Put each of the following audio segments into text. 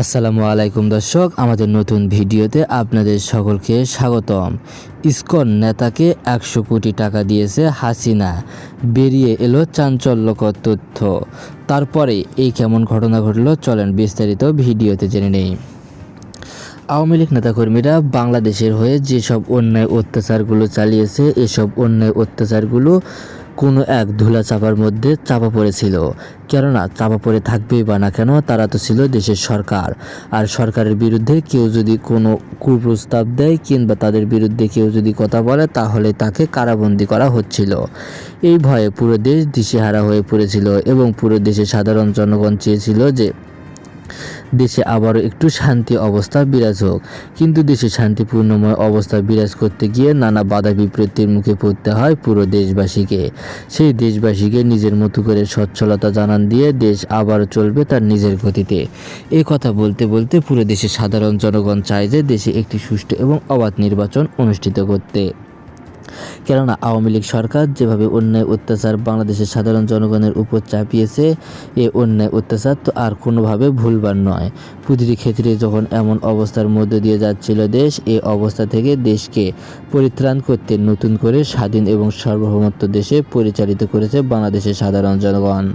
আসসালামু আলাইকুম দর্শক, আমাদের নতুন ভিডিওতে আপনাদের সকলকে স্বাগতম। ইসকন নেতাকে একশো কোটি টাকা দিয়েছে হাসিনা। বেরিয়ে এলো চাঞ্চল্যকর তথ্য। তারপরে এই কেমন ঘটনা ঘটলো চলেন বিস্তারিত ভিডিওতে জেনে নেই। আওয়ামী লীগ নেতাকর্মীরা বাংলাদেশের হয়ে যেসব অন্যায় অত্যাচারগুলো চালিয়েছে, এসব অন্যায় অত্যাচারগুলো কোনো এক ধুলা চাপার মধ্যে চাপা পড়েছিল। কেননা চাপা পড়ে থাকবেই বা না কেন, তারা তো ছিল দেশের সরকার। আর সরকারের বিরুদ্ধে কেউ যদি কোনো কুপ্রস্তাব দেয় কিংবা তাদের বিরুদ্ধে কেউ যদি কথা বলে, তাহলে তাকে কারাবন্দি করা হচ্ছিল। এই ভয়ে পুরো দেশ দিশেহারা হয়ে পড়েছিল এবং পুরো দেশের সাধারণ জনগণ চেয়েছিল যে দেশে আবারও একটু শান্তি অবস্থা বিরাজ হোক। কিন্তু দেশে শান্তিপূর্ণময় অবস্থা বিরাজ করতে গিয়ে নানা বাধা বিপত্তির মুখে পড়তে হয় পুরো দেশবাসীকে। সেই দেশবাসীকে নিজের মতো করে সচ্ছলতা জানান দিয়ে দেশ আবারও চলবে তার নিজের গতিতে। এ কথা বলতে বলতে পুরো দেশের সাধারণ জনগণ চায় যে দেশে একটি সুষ্ঠু এবং অবাধ নির্বাচন অনুষ্ঠিত করতে। কেননা আওয়ামী লীগ সরকার যেভাবে অন্যায় অত্যাচার বাংলাদেশের সাধারণ জনগণের উপর চাপিয়েছে, এ অন্যায় অত্যাচার তো আর কোনোভাবে ভুলবার নয়। প্রতিটি ক্ষেত্রে যখন এমন অবস্থার মধ্য দিয়ে যাচ্ছিল দেশ, এ অবস্থা থেকে দেশকে পরিত্রাণ করতে নতুন করে স্বাধীন এবং সার্বভৌমত্ব দেশে পরিচালিত করেছে বাংলাদেশের সাধারণ জনগণ।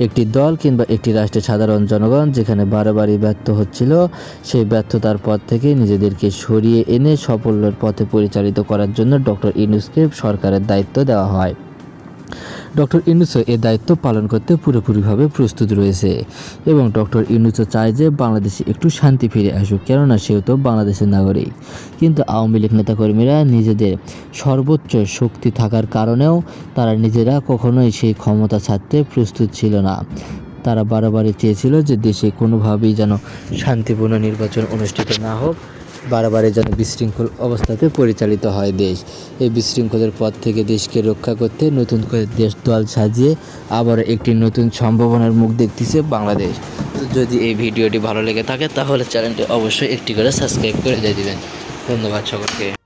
একটি দল কিংবা একটি রাষ্ট্রের সাধারণ জনগণ যেখানে বারবারই ব্যর্থ হচ্ছিল, সেই ব্যর্থতার পথ থেকে নিজেদেরকে সরিয়ে এনে সাফল্যের পথে পরিচালিত করার জন্য ডক্টর ইনুসকে সরকারের দায়িত্ব দেওয়া হয়। ডক্টর ইনুসও এ দায়িত্ব পালন করতে পুরোপুরিভাবে প্রস্তুত রয়েছে এবং ডক্টর ইনুসও চায় যে বাংলাদেশে একটু শান্তি ফিরে আসুক, কেননা সেও তো বাংলাদেশের নাগরিক। কিন্তু আওয়ামী লীগ নেতাকর্মীরা নিজেদের সর্বোচ্চ শক্তি থাকার কারণেও তারা নিজেরা কখনোই সেই ক্ষমতা ছাড়তে প্রস্তুত ছিল না। তারা বারবারই চেয়েছিল যে দেশে কোনোভাবেই যেন শান্তিপূর্ণ নির্বাচন অনুষ্ঠিত না হোক। বারবারে যেন বিশৃঙ্খল অবস্থাতে পরিচালিত হয় দেশ। এই বিশৃঙ্খলের পথ থেকে দেশকে রক্ষা করতে নতুন করে দেশ দল সাজিয়ে আবার একটি নতুন সম্ভাবনার মুখ দেখতেছে বাংলাদেশ। যদি এই ভিডিওটি ভালো লেগে থাকে, তাহলে চ্যানেলটি অবশ্যই একটি করে সাবস্ক্রাইব করে দিয়ে দেবেন। ধন্যবাদ সকলকে।